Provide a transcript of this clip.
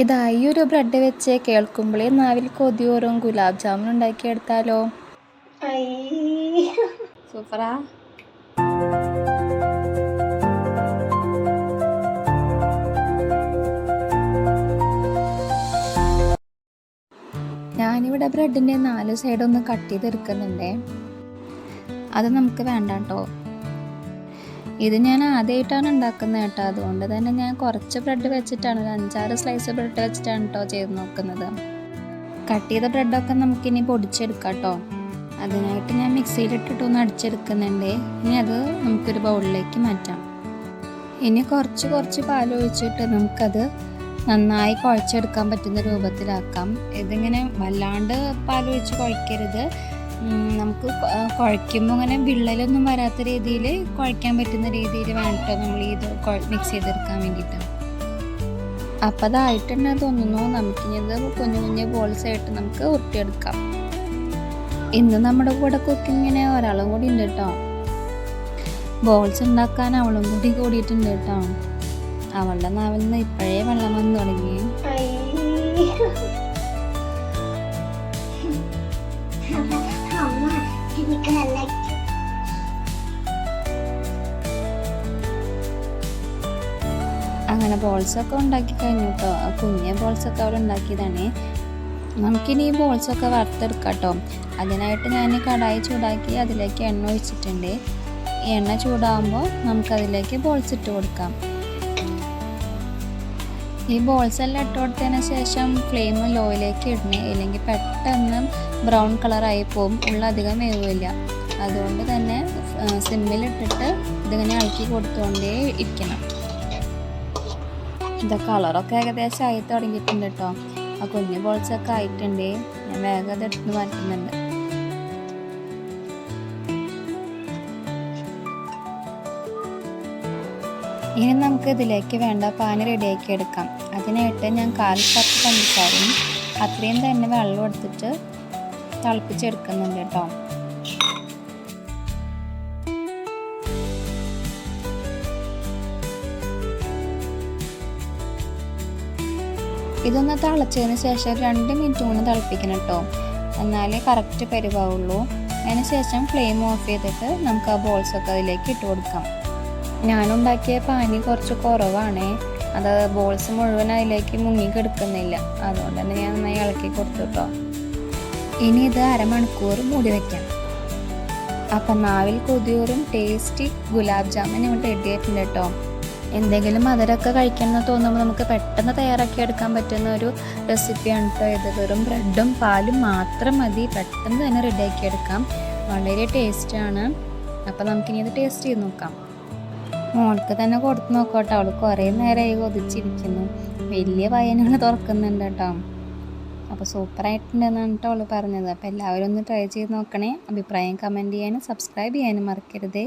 ഇതാ ഈ ഒരു ബ്രെഡ് വെച്ച് കേൾക്കുമ്പോഴേ നാവിൽ കൊതിയോറും ഗുലാബ് ജാമുൻ ഉണ്ടാക്കിയെടുത്താലോ സൂപ്പറാ. ഞാനിവിടെ ബ്രെഡിന്റെ നാല് സൈഡൊന്ന് കട്ട് ചെയ്തെടുക്കുന്നുണ്ടേ. അത് നമുക്ക് വേണ്ട കേട്ടോ ഇത് ഞാൻ ആദ്യമായിട്ടാണ് ഉണ്ടാക്കുന്നത് കേട്ടോ. അതുകൊണ്ട് തന്നെ ഞാൻ കുറച്ച് ബ്രെഡ് വെച്ചിട്ടാണ് ഒരു അഞ്ചാറ് സ്ലൈസ് ബ്രെഡ് വെച്ചിട്ടാണ് കേട്ടോ ചെയ്ത് നോക്കുന്നത്. കട്ട് ചെയ്ത ബ്രെഡൊക്കെ നമുക്കിനി പൊടിച്ചെടുക്കാം കേട്ടോ അതിനായിട്ട് ഞാൻ മിക്സിയിലിട്ടിട്ട് ഒന്ന് അടിച്ചെടുക്കുന്നുണ്ട്. ഇനി അത് നമുക്കൊരു ബൗളിലേക്ക് മാറ്റാം. ഇനി കുറച്ച് കുറച്ച് പാൽ ഒഴിച്ചിട്ട് നമുക്കത് നന്നായി കുഴച്ചെടുക്കാൻ പറ്റുന്ന രൂപത്തിലാക്കാം. ഇതിങ്ങനെ വല്ലാണ്ട് പാൽ ഒഴിച്ച് കുഴക്കരുത്. നമുക്ക് കുഴയ്ക്കുമ്പോൾ അങ്ങനെ വിള്ളലൊന്നും വരാത്ത രീതിയിൽ കുഴയ്ക്കാൻ പറ്റുന്ന രീതിയിൽ വേണ്ടിട്ടോ നമ്മൾ ഇത് മിക്സ് ചെയ്തെടുക്കാൻ വേണ്ടിയിട്ട്. അപ്പം അതായിട്ടുണ്ടെന്ന് തോന്നുന്നു നമുക്കിനി അത് കുഞ്ഞു കുഞ്ഞു ബോൾസ് ആയിട്ട് നമുക്ക് ഉരുട്ടിയെടുക്കാം. ഇന്ന് നമ്മുടെ കൂടെ കുക്കിങ്ങിന് ഒരാളും കൂടി ഉണ്ട് കേട്ടോ. ബോൾസ് ഉണ്ടാക്കാൻ അവളും കൂടി കൂടിയിട്ടുണ്ട് കേട്ടോ. അവളുടെ നാവിൽ നിന്ന് ഇപ്പോഴേ വെള്ളം വന്നു തുടങ്ങി. അങ്ങനെ ബോൾസൊക്കെ ഉണ്ടാക്കി കഴിഞ്ഞു കേട്ടോ കുഞ്ഞ ബോൾസൊക്കെ അവിടെ ഉണ്ടാക്കിയതാണ്. നമുക്കിനി ഈ ബോൾസൊക്കെ വറുത്തെടുക്കാം കേട്ടോ അതിനായിട്ട് ഞാൻ കടായി ചൂടാക്കി അതിലേക്ക് എണ്ണ ഒഴിച്ചിട്ടുണ്ട്. എണ്ണ ചൂടാകുമ്പോൾ നമുക്കതിലേക്ക് ബോൾസ് ഇട്ട് കൊടുക്കാം. ഈ ബോൾസ് എല്ലാം ഇട്ട് കൊടുത്തതിന് ശേഷം ഫ്ലെയിം ലോയിലേക്ക് ഇടണേ. ഇല്ലെങ്കിൽ പെട്ടെന്ന് ബ്രൗൺ കളറായി പോകും ഉള്ളധികം വേവില്ല. അതുകൊണ്ട് തന്നെ സിമ്മിലിട്ടിട്ട് ഇതിങ്ങനെ ഇളക്കി കൊടുത്തുകൊണ്ടേ ഇരിക്കണം. ഇത് കളറൊക്കെ ഏകദേശം ആയി തുടങ്ങിയിട്ടുണ്ട് കേട്ടോ ആ കുഞ്ഞു ബോൾസൊക്കെ ആയിട്ടുണ്ട്. ഞാൻ വേഗം അത് എടുത്ത് മാറ്റുന്നുണ്ട്. ഇനി നമുക്ക് ഇതിലേക്ക് വേണ്ട പാന് റെഡിയാക്കി എടുക്കാം. അതിനായിട്ട് ഞാൻ കാൽ കപ്പ് പഞ്ചസാരയും അത്രയും തന്നെ വെള്ളം എടുത്തിട്ട് തിളപ്പിച്ചെടുക്കുന്നുണ്ട് കേട്ടോ ഇതൊന്ന് തിളച്ചതിന് ശേഷം രണ്ട് മിനിറ്റ് കൊണ്ട് തിളപ്പിക്കണം കേട്ടോ. എന്നാലേ കറക്റ്റ് പരിവാവുള്ളൂ. അതിന് ശേഷം ഫ്ലെയിം ഓഫ് ചെയ്തിട്ട് നമുക്ക് ആ ബോൾസ് ഒക്കെ അതിലേക്ക് ഇട്ട് കൊടുക്കാം. ഞാനുണ്ടാക്കിയ പാനി കുറച്ച് കുറവാണ്. അത് ബോൾസ് മുഴുവൻ അതിലേക്ക് മുങ്ങി കിടക്കുന്നില്ല. അതുകൊണ്ട് തന്നെ ഞാൻ നന്നായി ഇളക്കി കൊടുത്തു കേട്ടോ. ഇനി ഇത് അരമണിക്കൂർ മൂടി വയ്ക്കാം അപ്പം നാവിൽ കൊതിയൂറും ടേസ്റ്റി ഗുലാബ് ജാമുൻ ഇവിടെ റെഡി ആയിട്ടുണ്ട് കേട്ടോ. എന്തെങ്കിലും മധുരമൊക്കെ കഴിക്കണം എന്ന് തോന്നുമ്പോൾ നമുക്ക് പെട്ടെന്ന് തയ്യാറാക്കി എടുക്കാൻ പറ്റുന്ന ഒരു റെസിപ്പിയാണ് കേട്ടോ ഇത്. വെറും ബ്രെഡും പാലും മാത്രം മതി. പെട്ടെന്ന് തന്നെ റെഡിയാക്കി എടുക്കാം. വളരെ ടേസ്റ്റാണ് അപ്പോൾ നമുക്കിനി അത് ടേസ്റ്റ് ചെയ്ത് നോക്കാം. മോൾക്ക് തന്നെ കൊടുത്ത് നോക്കോട്ടോ. അവൾ കുറേ നേരമായി കൊതിച്ചിരിക്കുന്നു. വലിയ പയ്യനാണ് തുറക്കുന്നുണ്ട് കേട്ടോ അപ്പോൾ സൂപ്പറായിട്ടുണ്ടെന്നാണ് കേട്ടോ അവൾ പറഞ്ഞത്. അപ്പോൾ എല്ലാവരും ഒന്ന് ട്രൈ ചെയ്ത് നോക്കണേ. അഭിപ്രായം കമന്റ് ചെയ്യാനും സബ്സ്ക്രൈബ് ചെയ്യാനും മറക്കരുതേ.